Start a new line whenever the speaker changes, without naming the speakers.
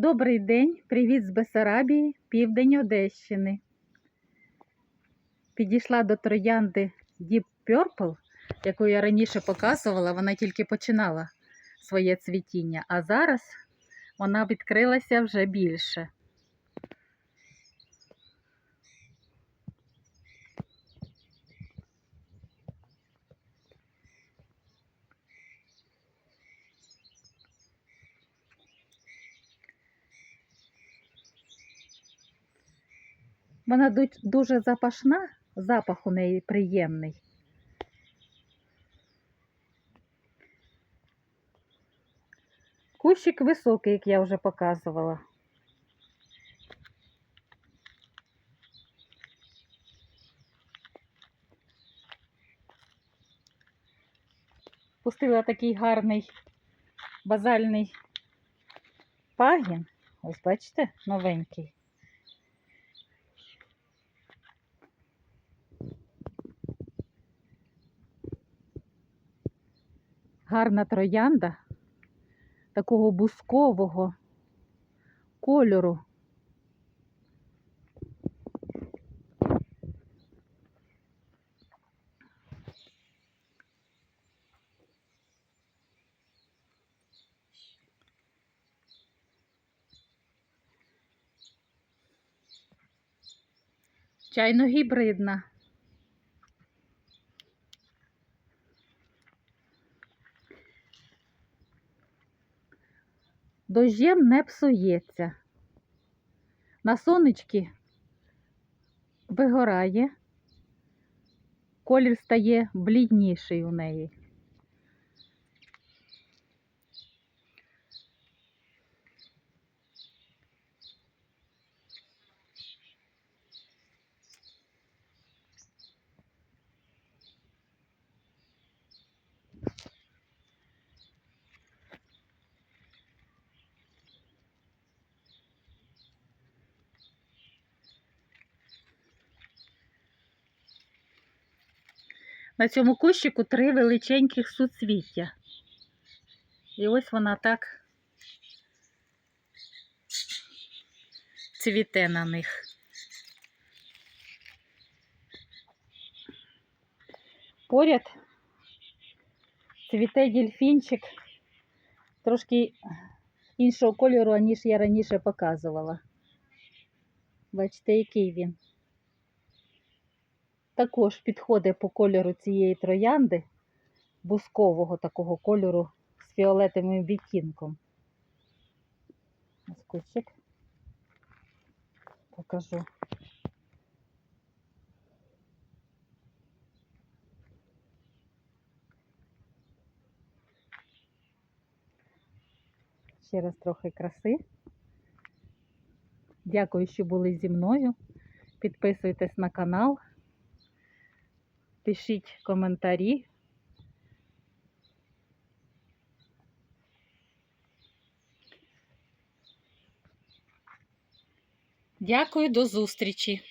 Добрий день, привіт з Бесарабії, південь Одещини. Підійшла до троянди Deep Purple, яку я раніше показувала, вона тільки починала своє цвітіння, а зараз вона відкрилася вже більше. Вона дуже запашна, запах у неї приємний. Кущик високий, як я вже показувала. Пустила такий гарний базальний пагін. Ось бачите, новенький. Гарна троянда такого бускового кольору. Чайно гібридна. Дощем не псується. На сонечки вигорає, колір стає блідніший у неї. На цьому кущику три величеньких суцвіття. І ось вона так цвіте на них. Поряд цвіте дільфінчик трошки іншого кольору, ніж я раніше показувала. Бачите, який він також підходить по кольору цієї троянди, бускового такого кольору з фіолетовим відтінком. Ось. Покажу. Ще раз трохи краси. Дякую, що були зі мною. Підписуйтесь на канал пишіть коментарі. Дякую, до зустрічі!